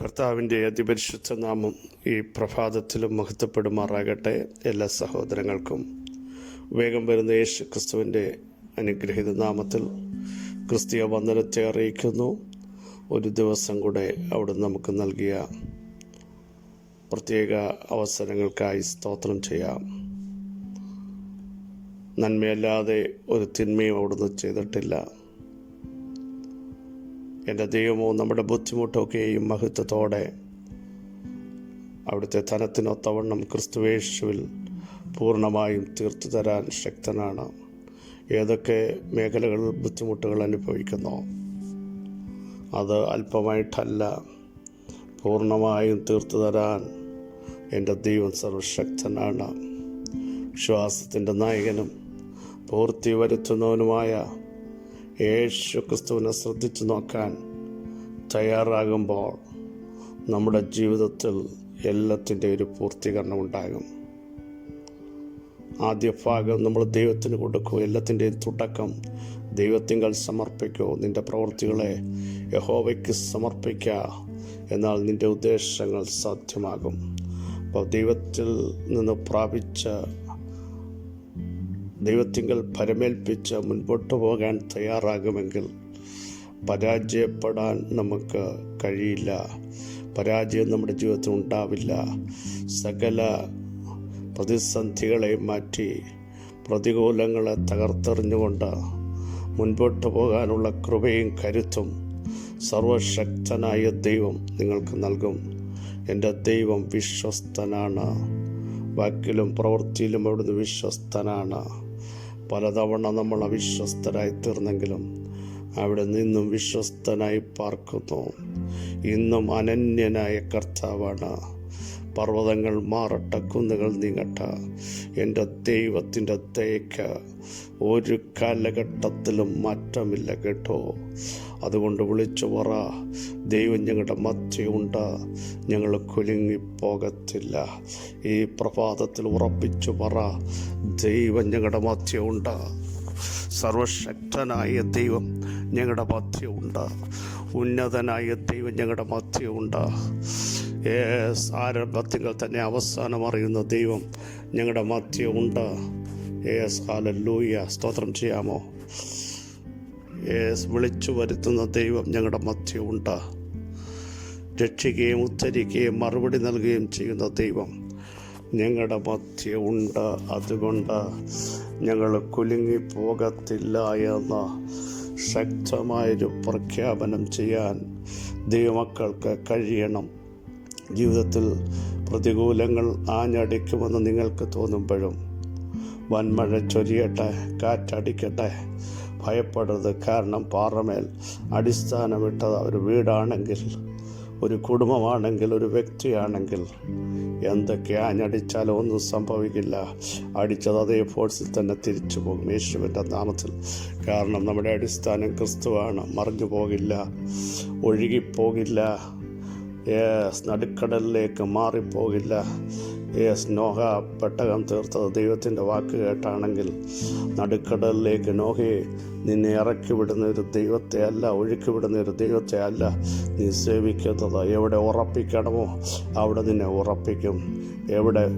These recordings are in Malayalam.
കർത്താവിന്റെ അതിപരിശുദ്ധ നാമം ഈ പ്രഭാതത്തിലും മഹത്വപ്പെടുമാറാകട്ടെ എല്ലാ സഹോദരങ്ങൾക്കും. വേഗം വരുന്ന യേശു ക്രിസ്തുവിന്റെ അനുഗ്രഹീത നാമത്തിൽ ക്രിസ്തീയ വന്ദനത്തെ അറിയിക്കുന്നു. ഒരു ദിവസം കൂടെ അവിടെ നമുക്ക് നൽകിയ പ്രത്യേക അവസരങ്ങൾക്കായി സ്തോത്രം ചെയ്യാം. നന്മയല്ലാതെ ഒരു തിന്മയും അവിടുന്ന് ചെയ്തിട്ടില്ല. എന്റെ ദൈവമോ നമ്മുടെ ബുദ്ധിമുട്ടൊക്കെയും മഹത്വത്തോടെ അവിടുത്തെ ധനത്തിനൊത്തവണ്ണം ക്രിസ്തുവേശുവിൽ പൂർണമായും തീർത്തു തരാൻ ശക്തനാണ്. ഏതൊക്കെ മേഖലകളിൽ ബുദ്ധിമുട്ടുകൾ അനുഭവിക്കുന്നു അത് അല്പമായിട്ടല്ല പൂർണമായും തീർത്തു തരാൻ എന്റെ ദൈവം സർവശക്തനാണ്. വിശ്വാസത്തിന്റെ നായകനും പൂർത്തി വരുത്തുന്നവനുമായ യേശു ക്രിസ്തുവിനെ ശ്രദ്ധിച്ചു നോക്കാൻ തയ്യാറാകുമ്പോൾ നമ്മുടെ ജീവിതത്തിൽ എല്ലാത്തിന്റെ ഒരു പൂർത്തീകരണം ഉണ്ടാകും. ആദ്യ ഭാഗം നമ്മൾ ദൈവത്തിന് കൊടുക്കൂ എല്ലാത്തിന്റെയും തുടക്കം. ദൈവത്തിങ്കൽ സമർപ്പിക്കൂ നിന്റെ പ്രവൃത്തികളെ യഹോവയ്ക്ക് സമർപ്പിക്കുക എന്നാൽ നിന്റെ ഉദ്ദേശങ്ങൾ സാധ്യമാകും. അപ്പോൾ ദൈവത്തിൽ നിന്ന് പ്രാപിച്ച ദൈവത്തിങ്കൽ പരമേൽപ്പിച്ച് മുൻപോട്ട് പോകാൻ തയ്യാറാകുമെങ്കിൽ പരാജയപ്പെടാൻ നമുക്ക് കഴിയില്ല. പരാജയം നമ്മുടെ ജീവിതത്തിൽ ഉണ്ടാവില്ല. സകല പ്രതിസന്ധികളെ മാറ്റി പ്രതികൂലങ്ങളെ തകർത്തെറിഞ്ഞുകൊണ്ട് മുൻപോട്ട് പോകാനുള്ള കൃപയും കരുത്തും സർവശക്തനായ ദൈവം നിങ്ങൾക്ക് നൽകും. എന്റെ ദൈവം വിശ്വസ്തനാണ്. വാക്കിലും പ്രവൃത്തിയിലും അവിടുന്ന് വിശ്വസ്തനാണ്. പലതവണ നമ്മൾ അവിശ്വസ്തരായി തീർന്നെങ്കിലും അവിടെ നിന്നും വിശ്വസ്തനായി പാർക്കുന്നു. ഇന്നും അനന്യനായ കർത്താവാണ്. പർവതങ്ങൾ മാറട്ടെ കുന്നുകൾ നീങ്ങട്ടെ. എന്റെ ദൈവത്തിന്റെ തേക്ക് ഒരു കാലഘട്ടത്തിലും മാറ്റമില്ല കേട്ടോ. അതുകൊണ്ട് വിളിച്ചു പറ. ദൈവം ഞങ്ങളുടെ മധ്യയുണ്ട്. ഞങ്ങൾ കുലുങ്ങിപ്പോകത്തില്ല. ഈ പ്രഭാതത്തിൽ ഉറപ്പിച്ചു പറ. ദൈവം ഞങ്ങളുടെ മധ്യമുണ്ട് സർവശക്തനായ ദൈവം ഞങ്ങളുടെ മധ്യമുണ്ട് ഉന്നതനായ ദൈവം ഞങ്ങളുടെ മധ്യമുണ്ട് ഏ ആരംഭത്തിങ്ങൾ തന്നെ അവസാനം അറിയുന്ന ദൈവം ഞങ്ങളുടെ മധ്യമുണ്ട് ഏസ് ഹാലല്ലൂയ. സ്തോത്രം ചെയ്യാമോ? ഏസ് വിളിച്ചു വരുത്തുന്ന ദൈവം ഞങ്ങളുടെ മധ്യമുണ്ട് രക്ഷിക്കുകയും ഉദ്ധരിക്കുകയും മറുപടി നൽകുകയും ചെയ്യുന്ന ദൈവം ഞങ്ങളുടെ മധ്യമുണ്ട് അതുകൊണ്ട് ഞങ്ങൾ കുലുങ്ങി പോകത്തില്ല എന്ന ശക്തമായൊരു പ്രഖ്യാപനം ചെയ്യാൻ ദൈവമക്കൾക്ക് കഴിയണം. ജീവിതത്തിൽ പ്രതികൂലങ്ങൾ ആഞ്ഞടിക്കുമെന്ന് നിങ്ങൾക്ക് തോന്നുമ്പോഴും വൻമഴ ചൊരിയട്ടെ കാറ്റടിക്കട്ടെ ഭയപ്പെടരുത് കാരണം പാറമേൽ അടിസ്ഥാനമിട്ടത് ഒരു വീടാണെങ്കിൽ ഒരു കുടുംബമാണെങ്കിൽ ഒരു വ്യക്തിയാണെങ്കിൽ. എന്തൊക്കെ ആഞ്ഞടിച്ചാലും ഒന്നും സംഭവിക്കില്ല. അടിച്ചത് അതേ ഫോഴ്സിൽ തന്നെ തിരിച്ചു പോകും യേശുവിന്റെ നാമത്തിൽ. കാരണം നമ്മുടെ അടിസ്ഥാനം ക്രിസ്തുവാണ്. മറിഞ്ഞു പോകില്ല. ഒഴുകിപ്പോകില്ല. നടുക്കടലിലേക്ക് മാറിപ്പോകില്ല. യേസ് നോഹ പെട്ടകം തീർത്തത് ദൈവത്തിന്റെ വാക്ക് കേട്ടാണെങ്കിൽ നടുക്കടലിലേക്ക് നോഹയെ നിന്നെ ഇറക്കി വിടുന്ന ഒരു ദൈവത്തെ അല്ല ഒഴുക്കി വിടുന്ന ഒരു ദൈവത്തെ അല്ല നീ സേവിക്കുന്നത് എവിടെ ഉറപ്പിക്കണമോ അവിടെ നിന്നെ ഉറപ്പിക്കും. എവിടെ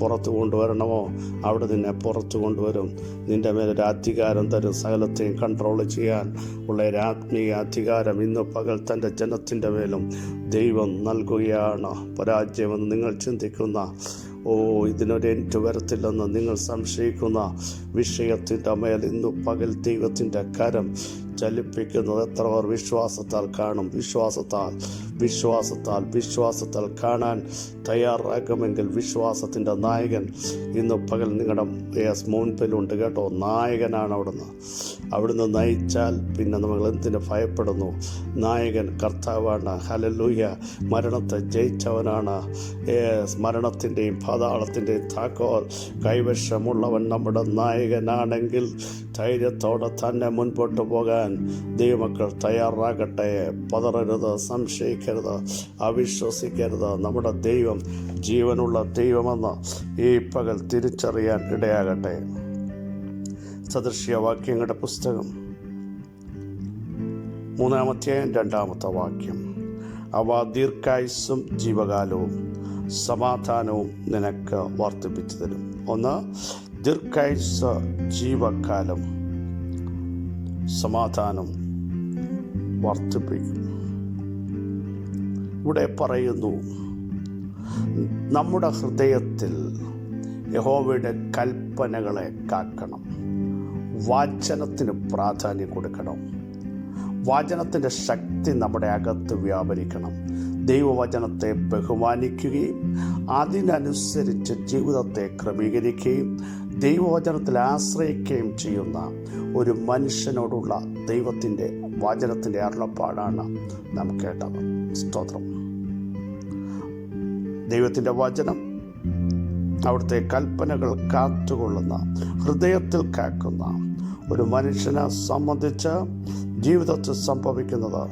പുറത്ത് കൊണ്ടുവരണമോ അവിടെ നിന്നെ പുറത്ത് കൊണ്ടുവരും. നിന്റെ മേലൊരു അധികാരം തരും. സകലത്തെയും കൺട്രോൾ ചെയ്യാൻ ഉള്ള ഒരു ആത്മീയ അധികാരം ഇന്ന് പകൽ തന്റെ ജനത്തിന്റെ മേലും ദൈവം നൽകുകയാണ്. പരാജയമെന്ന് നിങ്ങൾ ചിന്തിക്കുന്ന ഓ ഇതിനൊരു എന്റ് വരത്തില്ലെന്ന് നിങ്ങൾ സംശയിക്കുന്ന വിഷയത്തിന്റെ മേൽ ഇന്ന് പകൽ ദൈവത്തിന്റെ കരം ചലിപ്പിക്കുന്നത് എത്ര പേർ വിശ്വാസത്താൽ കാണും? വിശ്വാസത്താൽ വിശ്വാസത്താൽ വിശ്വാസത്താൽ കാണാൻ തയ്യാറാകുമെങ്കിൽ വിശ്വാസത്തിന്റെ നായകൻ ഇന്ന് പകൽ നിങ്ങളുടെ എസ് മുൻപിലുണ്ട് കേട്ടോ. നായകനാണ് അവിടുന്ന്. അവിടുന്ന് നയിച്ചാൽ പിന്നെ നമ്മൾ എന്തിന് ഭയപ്പെടുന്നു? നായകൻ കർത്താവാണ്. ഹലലൂയ മരണത്തെ ജയിച്ചവനാണ്. മരണത്തിന്റെയും പാതാളത്തിന്റെയും താക്കോൽ കൈവശമുള്ളവൻ നമ്മുടെ നായകനാണെങ്കിൽ ധൈര്യത്തോടെ തന്നെ മുൻപോട്ട് പോകാൻ ദൈവമക്കൾ തയ്യാറാകട്ടെ. പതറരുത് സംശയിക്കരുത്. അവിശ്വസിക്കരുത്. നമ്മുടെ ദൈവം ജീവനുള്ള ദൈവമെന്ന് ഈ പകൽ തിരിച്ചറിയാൻ ഇടയാകട്ടെ. സദൃശ്യവാക്യങ്ങളുടെ പുസ്തകം. മൂന്നാമത്തെ രണ്ടാമത്തെ വാക്യം. അവ ദീർഘായുസ്സും ജീവകാലവും സമാധാനവും നിനക്ക് വർദ്ധിപ്പിച്ചു തരും. ഒന്ന് ദീർഘായുസ് ജീവകാലം സമാധാനം വർദ്ധിപ്പിക്കും. ഇവിടെ പറയുന്നു നമ്മുടെ ഹൃദയത്തിൽ യഹോവയുടെ കൽപ്പനകളെ കാക്കണം. വാചനത്തിന് പ്രാധാന്യം കൊടുക്കണം. വചനത്തിന്റെ ശക്തി നമ്മുടെ അകത്ത് വ്യാപരിക്കണം. ദൈവവചനത്തെ ബഹുമാനിക്കുകയും അതിനനുസരിച്ച് ജീവിതത്തെ ക്രമീകരിക്കുകയും ദൈവവചനത്തിൽ ആശ്രയിക്കുകയും ചെയ്യുന്ന ഒരു മനുഷ്യനോടുള്ള ദൈവത്തിന്റെ വചനത്തിന്റെ അരുളപ്പാടാണ് നാം കേട്ടത്. സ്തോത്രം. ദൈവത്തിന്റെ വചനം അവിടുത്തെ കൽപ്പനകൾ കാത്തുകൊള്ളുന്ന ഹൃദയത്തിൽ കാക്കുന്ന ഒരു മനുഷ്യനെ സംബന്ധിച്ച് ജീവിതത്തിൽ സംഭവിക്കുന്നത്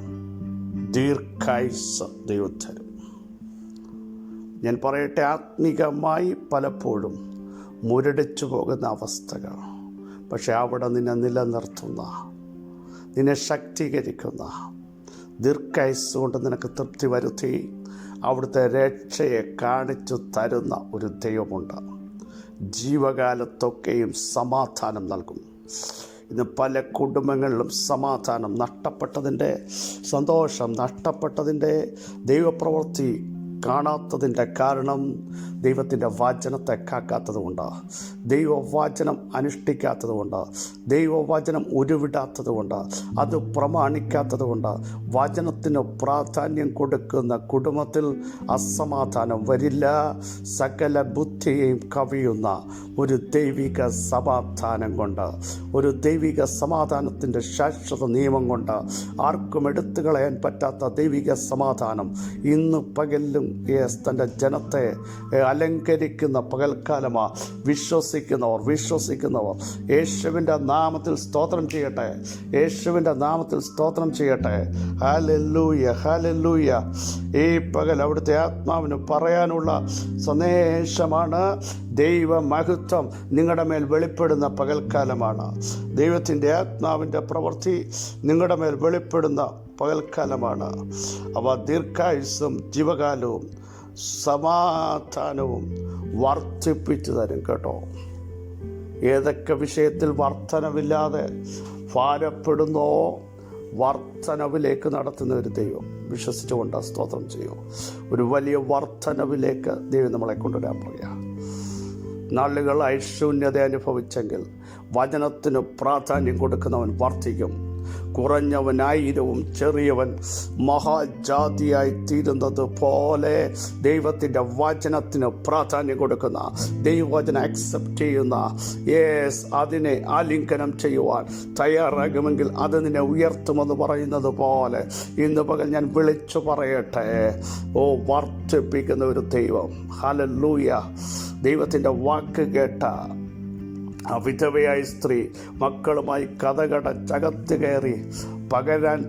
ദീർഘായുസ് ദൈവത്തരും ഞാൻ പറയട്ടെ ആത്മീകമായി പലപ്പോഴും മുരടിച്ചു പോകുന്ന അവസ്ഥകൾ. പക്ഷെ അവിടെ നിന്നെ നിലനിർത്തുന്ന നിന്നെ ശക്തീകരിക്കുന്ന ദീർഘായുസ് കൊണ്ട് നിനക്ക് തൃപ്തി വരുത്തി അവിടുത്തെ രക്ഷയെ കാണിച്ചു തരുന്ന ഒരു ദൈവമുണ്ട്. ജീവകാലത്തൊക്കെയും സമാധാനം നൽകും. ഇന്ന് പല കുടുംബങ്ങളിലും സമാധാനം നഷ്ടപ്പെട്ടതിന്റെ സന്തോഷം നഷ്ടപ്പെട്ടതിന്റെ ദൈവപ്രവൃത്തി കാണാത്തതിന്റെ കാരണം ദൈവത്തിന്റെ വാചനത്തെ കാക്കാത്തതുകൊണ്ട് ദൈവവചനം അനുഷ്ഠിക്കാത്തതുകൊണ്ട്. ദൈവവചനം ഉരുവിടാത്തതുകൊണ്ട്. അത് പ്രമാണിക്കാത്തതുകൊണ്ട്. വചനത്തിന് പ്രാധാന്യം കൊടുക്കുന്ന കുടുംബത്തിൽ അസമാധാനം വരില്ല. സകല ബുദ്ധിയെയും കവിയുന്ന ഒരു ദൈവിക സമാധാനം കൊണ്ട്. ഒരു ദൈവിക സമാധാനത്തിന്റെ ശാശ്വത നിയമം കൊണ്ട്. ആർക്കും എടുത്തു കളയാൻ പറ്റാത്ത ദൈവിക സമാധാനം ഇന്ന് പകലിലും യേസ് തന്റെ ജനത്തെ അലങ്കരിക്കുന്ന പകൽക്കാലമാണ് വിശ്വസിക്കുന്നവർ വിശ്വസിക്കുന്നവർ. യേശുവിന്റെ നാമത്തിൽ സ്തോത്രം ചെയ്യട്ടെ. യേശുവിന്റെ നാമത്തിൽ സ്തോത്രം ചെയ്യട്ടെ. Hallelujah hallelujah. ഈ പകൽ അവിടുത്തെ ആത്മാവിന് പറയാനുള്ള സന്ദേശമാണ്. ദൈവമഹത്വം നിങ്ങളുടെ മേൽ വെളിപ്പെടുന്ന പകൽക്കാലമാണ്. ദൈവത്തിന്റെ ആത്മാവിന്റെ പ്രവൃത്തി നിങ്ങളുടെ മേൽ വെളിപ്പെടുന്ന പകൽക്കാലമാണ്. അവ ദീർഘായുസ്സും ജീവകാലവും സമാധാനവും വർദ്ധിപ്പിച്ചു തരും കേട്ടോ. ഏതൊക്കെ വിഷയത്തിൽ വർധനവില്ലാതെ ഭാരപ്പെടുന്നോ വർധനവിലേക്ക് നടത്തുന്ന ഒരു ദൈവം വിശ്വസിച്ചുകൊണ്ട് സ്തോത്രം ചെയ്യും. ഒരു വലിയ വർധനവിലേക്ക് ദൈവം നമ്മളെ കൊണ്ടുവരാൻ പറയാം നാളുകൾ ഐശൂന്യത അനുഭവിച്ചെങ്കിൽ വചനത്തിന് പ്രാധാന്യം കൊടുക്കുന്നവൻ വർദ്ധിക്കും. കുറഞ്ഞവനായിരവും ചെറിയവൻ മഹാജാതിയായി തീരുന്നത് പോലെ ദൈവത്തിന്റെ വചനത്തിന് പ്രാധാന്യം കൊടുക്കുന്ന ദൈവവചന അക്സെപ്റ്റ് ചെയ്യുന്ന യേസ് അതിനെ ആലിംഗനം ചെയ്യുവാൻ തയ്യാറാകുമെങ്കിൽ അത് നിന്നെ ഉയർത്തുമെന്ന് പറയുന്നത് പോലെ ഇന്ന് പകൽ ഞാൻ വിളിച്ചു പറയട്ടെ. ഓ വർദ്ധിപ്പിക്കുന്ന ഒരു ദൈവം. ഹലല്ലൂയ ദൈവത്തിന്റെ വാക്ക് കേട്ട ആ വിധവയായ സ്ത്രീ മക്കളുമായി കഥകടച്ചകത്ത് കയറി പകരാൻ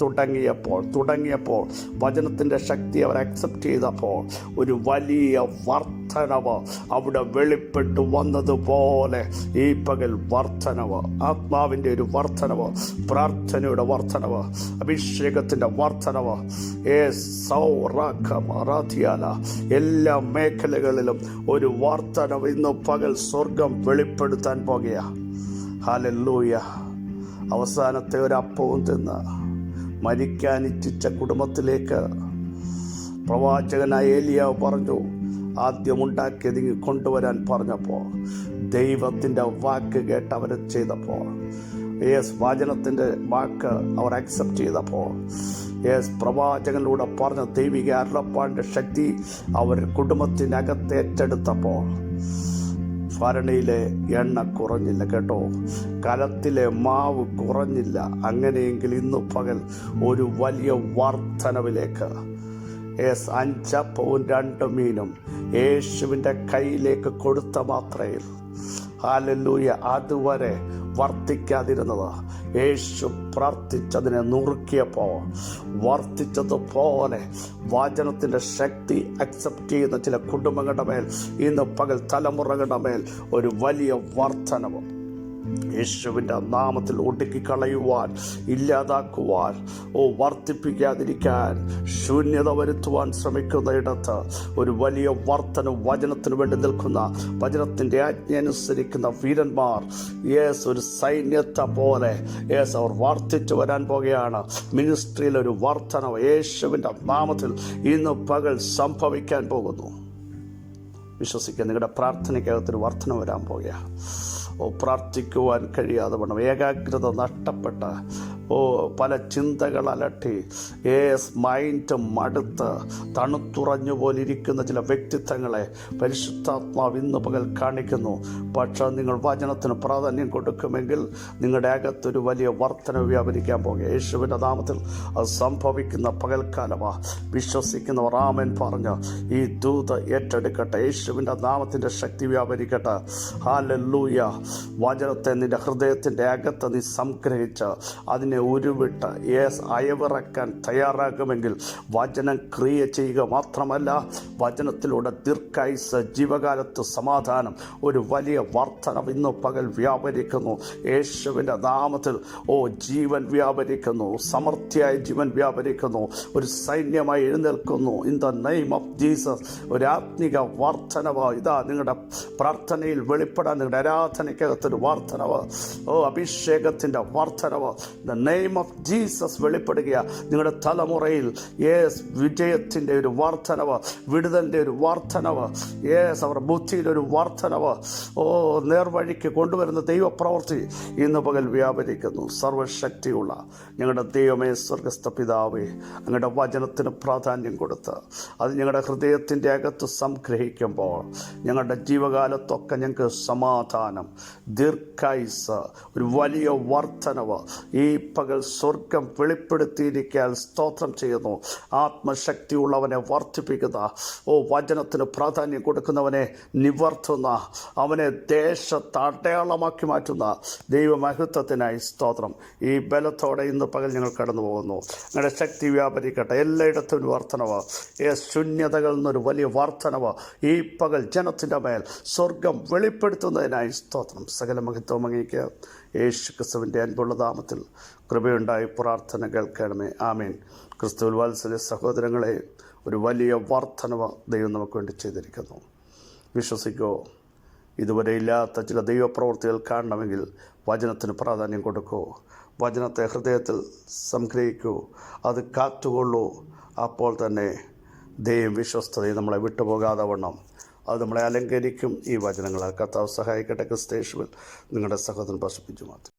തുടങ്ങിയപ്പോൾ തുടങ്ങിയപ്പോൾ വചനത്തിന്റെ ശക്തി അവർ അക്സെപ്റ്റ് ചെയ്തപ്പോൾ ഒരു വലിയ വർധനവ് അവിടെ വെളിപ്പെട്ടു വന്നതുപോലെ ഈ പകൽ വർധനവ് ആത്മാവിന്റെ ഒരു വർധനവ് പ്രാർത്ഥനയുടെ വർധനവ് അഭിഷേകത്തിന്റെ വർധനവ് ഏ സൗറാഖ്യാല എല്ലാ മേഖലകളിലും ഒരു വർധനവ് ഇന്ന് പകൽ സ്വർഗം വെളിപ്പെടുത്താൻ പോകുക ഹാലല്ലൂയ. അവസാനത്തെ ഒരു അപ്പവും തിന്ന് മരിക്കാൻ ഇച്ഛിച്ച കുടുംബത്തിലേക്ക് പ്രവാചകനായ ഏലിയാവ് പറഞ്ഞു ആദ്യം ഉണ്ടാക്കിയത് ഇങ്ങ് കൊണ്ടുവരാൻ പറഞ്ഞപ്പോൾ ദൈവത്തിന്റെ വാക്ക് കേട്ട് അവർ ചെയ്തപ്പോൾ യേസ് വാചനത്തിന്റെ വാക്ക് അവർ അക്സെപ്റ്റ് ചെയ്തപ്പോൾ യേസ് പ്രവാചകനിലൂടെ പറഞ്ഞ ദൈവിക അരുളപ്പാടിന്റെ ശക്തി അവർ കുടുംബത്തിനകത്ത് ഏറ്റെടുത്തപ്പോൾ ഭരണിയിലെ എണ്ണ കുറഞ്ഞില്ല. കേട്ടോ കലത്തിലെ മാവ് കുറഞ്ഞില്ല. അങ്ങനെയെങ്കിൽ ഇന്ന് പകൽ ഒരു വലിയ വർധനവിലേക്ക്. എസ് അഞ്ചപ്പവും രണ്ട് മീനും യേശുവിന്റെ കയ്യിലേക്ക് കൊടുത്ത മാത്രയിൽ. ഹാലല്ലൂയ. അതുവരെ വർത്തിക്കാതിരുന്നത്. യേശു പ്രാർത്ഥിച്ചതിനെ നുറുക്കിയപ്പോൾ വർത്തിച്ചതുപോലെ വാചനത്തിന്റെ ശക്തി അക്സെപ്റ്റ് ചെയ്യുന്ന ചില കുടുംബങ്ങളുടെ മേൽ ഇന്ന് പകൽ തലമുറകളുടെ മേൽ ഒരു വലിയ വർധനവ്. യേശുവിന്റെ നാമത്തിൽ ഒടുക്കി കളയുവാൻ ഇല്ലാതാക്കുവാൻ ഓ വർദ്ധിപ്പിക്കാതിരിക്കാൻ ശൂന്യത വരുത്തുവാൻ ശ്രമിക്കുന്ന ഇടത്ത് ഒരു വലിയ വർധന വചനത്തിന് വേണ്ടി നിൽക്കുന്ന വചനത്തിന്റെ ആജ്ഞ അനുസരിക്കുന്ന വീരന്മാർ യേസ് ഒരു സൈന്യത്തെ പോലെ യേസ് അവർ വർദ്ധിച്ചു വരാൻ പോകുകയാണ്. മിനിസ്ട്രിയിൽ ഒരു വർധന യേശുവിന്റെ നാമത്തിൽ ഇന്ന് പകൽ സംഭവിക്കാൻ പോകുന്നു. വിശ്വസിക്കുക നിങ്ങളുടെ പ്രാർത്ഥനയ്ക്കകത്തൊരു വർധന വരാൻ പോകുകയാണ്. ഓ പ്രാർത്ഥിക്കുവാൻ കഴിയാതെ വേണം ഏകാഗ്രത നഷ്ടപ്പെട്ട ഓ പല ചിന്തകൾ അലട്ടി. ഏസ് മൈൻഡ് മടുത്ത് തണുത്തുറഞ്ഞു പോലിരിക്കുന്ന ചില വ്യക്തിത്വങ്ങളെ പരിശുദ്ധാത്മാവ് ഇന്ന് പകൽ കാണിക്കുന്നു. പക്ഷേ നിങ്ങൾ വചനത്തിന് പ്രാധാന്യം കൊടുക്കുമെങ്കിൽ നിങ്ങളുടെ അകത്തൊരു വലിയ വർധന വ്യാപരിക്കാൻ പോകുക യേശുവിന്റെ നാമത്തിൽ അത് സംഭവിക്കുന്ന പകൽക്കാലമാ. വിശ്വസിക്കുന്നവർ ആമൻ പറഞ്ഞ് ഈ ദൂത ഏറ്റെടുക്കട്ടെ. യേശുവിന്റെ നാമത്തിന്റെ ശക്തി വ്യാപരിക്കട്ടെ. ഹാലല്ലൂയ. വചനത്തെ നിന്റെ ഹൃദയത്തിന്റെ അകത്ത് നീ സംഗ്രഹിച്ച് അതിനെ ഉരുവിട്ട് യേസ് അയവിറക്കാൻ തയ്യാറാകുമെങ്കിൽ വചനം ക്രിയ ചെയ്യുക മാത്രമല്ല വചനത്തിലൂടെ ദീർഘായുസ് ജീവകാലത്ത് സമാധാനം ഒരു വലിയ വർധനം ഇന്ന് പകൽ വ്യാപരിക്കുന്നു. യേശുവിന്റെ നാമത്തിൽ ഓ ജീവൻ വ്യാപരിക്കുന്നു. സമൃദ്ധിയായ ജീവൻ വ്യാപരിക്കുന്നു. ഒരു സൈന്യമായി എഴുന്നേൽക്കുന്നു. In the name of Jesus ഒരു ആത്മിക വർധനവ് ഇതാ നിങ്ങളുടെ പ്രാർത്ഥനയിൽ വെളിപ്പെടാൻ നിങ്ങളുടെ ആരാധനയ്ക്കകത്തൊരു വർധനവ് ഓ അഭിഷേകത്തിന്റെ വർധനവ് നെയിം ഓഫ് ജീസസ് വെളിപ്പെടുക നിങ്ങളുടെ തലമുറയിൽ യേസ് വിജയത്തിന്റെ ഒരു വർധനവ് വിടുതലിന്റെ ഒരു വർധനവ് യേസ് അവർ ബുദ്ധിയുടെ ഒരു ഓ നേർവഴിക്ക് കൊണ്ടുവരുന്ന ദൈവപ്രവൃത്തി ഇന്ന് പകൽ വ്യാപരിക്കുന്നു. സർവശക്തിയുള്ള ഞങ്ങളുടെ ദൈവമേ സ്വർഗസ്ഥ പിതാവേ അങ്ങയുടെ വചനത്തിന് പ്രാധാന്യം കൊടുത്ത് അത് ഞങ്ങളുടെ ഹൃദയത്തിന്റെ അകത്ത് സംഗ്രഹിക്കുമ്പോൾ ഞങ്ങളുടെ ജീവകാലത്തൊക്കെ ഞങ്ങൾക്ക് സമാധാനം ദീർഘായുസ് ഒരു വലിയ വർധനവ് ഈ പകൽ സ്വർഗം വെളിപ്പെടുത്തിയിരിക്കാൻ സ്തോത്രം ചെയ്യുന്നു. ആത്മശക്തിയുള്ളവനെ വർദ്ധിപ്പിക്കുന്ന ഓ വചനത്തിന് പ്രാധാന്യം കൊടുക്കുന്നവനെ നിവർത്തുന്ന അവനെ ദേശത്ത് അടയാളമാക്കി മാറ്റുന്ന ദൈവമഹത്വത്തിനായി സ്തോത്രം. ഈ ബലത്തോടെ ഇന്ന് പകൽ ഞങ്ങൾ കടന്നു പോകുന്നു ഞങ്ങളുടെ ശക്തി വ്യാപരിക്കട്ടെ. എല്ലായിടത്തും ഒരു വർധനവ് ഏ ശൂന്യതകളിൽ നിന്നൊരു വലിയ വർധനവ് ഈ പകൽ ജനത്തിന്റെ മേൽ സ്വർഗം വെളിപ്പെടുത്തുന്നതിനായി സ്തോത്രം. സകല മഹത്വം അങ്ങേക്ക്. യേശു ക്രിസ്തുവിന്റെ അൻപുള്ള നാമത്തിൽ കൃപയുണ്ടായി പ്രാർത്ഥന കേൾക്കണമേ. ആമീൻ. ക്രിസ്തുവിൽ വാത്സല്യ സഹോദരങ്ങളെ ഒരു വലിയ വർധനവ് ദൈവം നമുക്ക് വേണ്ടി ചെയ്തിരിക്കുന്നു. വിശ്വസിക്കോ ഇതുവരെ ഇല്ലാത്ത ചില ദൈവപ്രവൃത്തികൾ കാണണമെങ്കിൽ വചനത്തിന് പ്രാധാന്യം കൊടുക്കൂ. വചനത്തെ ഹൃദയത്തിൽ സംഗ്രഹിക്കൂ. അത് കാത്തുകൊള്ളൂ. അപ്പോൾ തന്നെ ദൈവം വിശ്വസ്തതയും നമ്മളെ വിട്ടുപോകാതെ വണ്ണം അത് നമ്മളെ അലങ്കരിക്കും. ഈ വചനങ്ങളാൽ കർത്താവ് സഹായിക്കട്ടെ. ക്രിസ്തേഷുവിൽ നിങ്ങളുടെ സഹോദരൻ പ്രശിപ്പിച്ചു മാത്രം